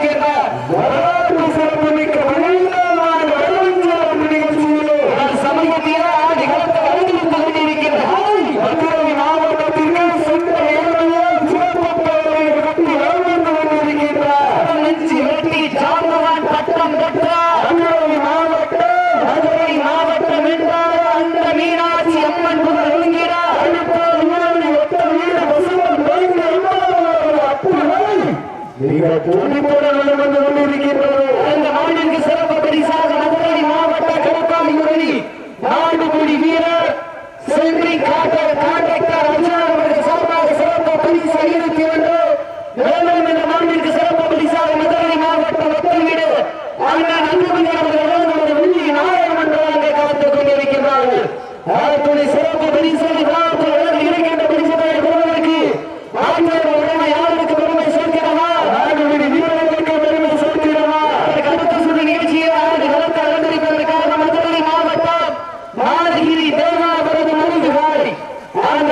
que. மாவட்ட கடப்பாளி நாடு மொழி வீரர் செல்வி காட்ட அந்த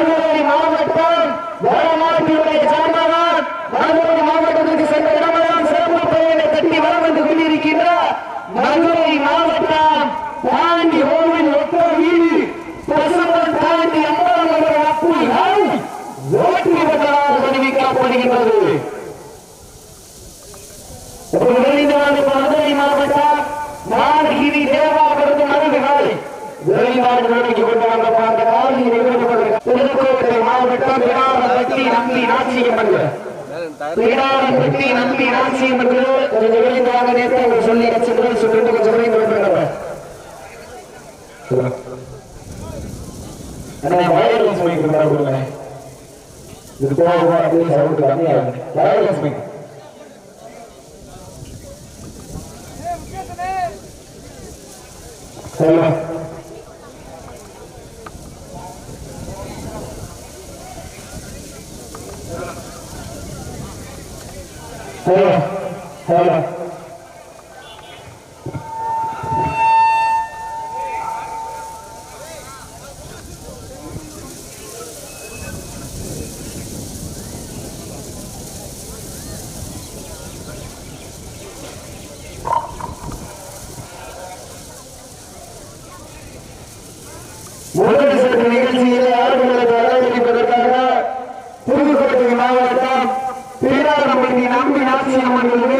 கல்முறை மாவட்டம் வடமாட்டியுடைய சார்பாக வடமுறை மாவட்டத்திற்கு சென்ற இடமெல்லாம் சிறப்பு பெயரை கட்டி வரம் வந்து கொண்டிருக்கின்ற மதுரை மாவட்டம் தாண்டி ஓவின் ஒற்ற வீடு பசுமன் தாண்டி அம்பலம் என்ற அப்புகள் ஓட்டி விட்டதாக தெரிவிக்கப்படுகின்றது நம்பி நம்பி நாச்சியம் என்று நம்பி நாச்சியம் என்று கொஞ்சம் நேற்று சொல்லி சென்று சொல்லிட்டு கொஞ்சம் விரைந்து மைக் இது போக போக சவுண்ட் கம்மியாகும் வயர்லெஸ் மைக் சொல்லுங்க. Hello. Hello. முதல் நிகழ்ச்சியிலே ஆடுகளை மாவட்டம் பேராதம்பட்டி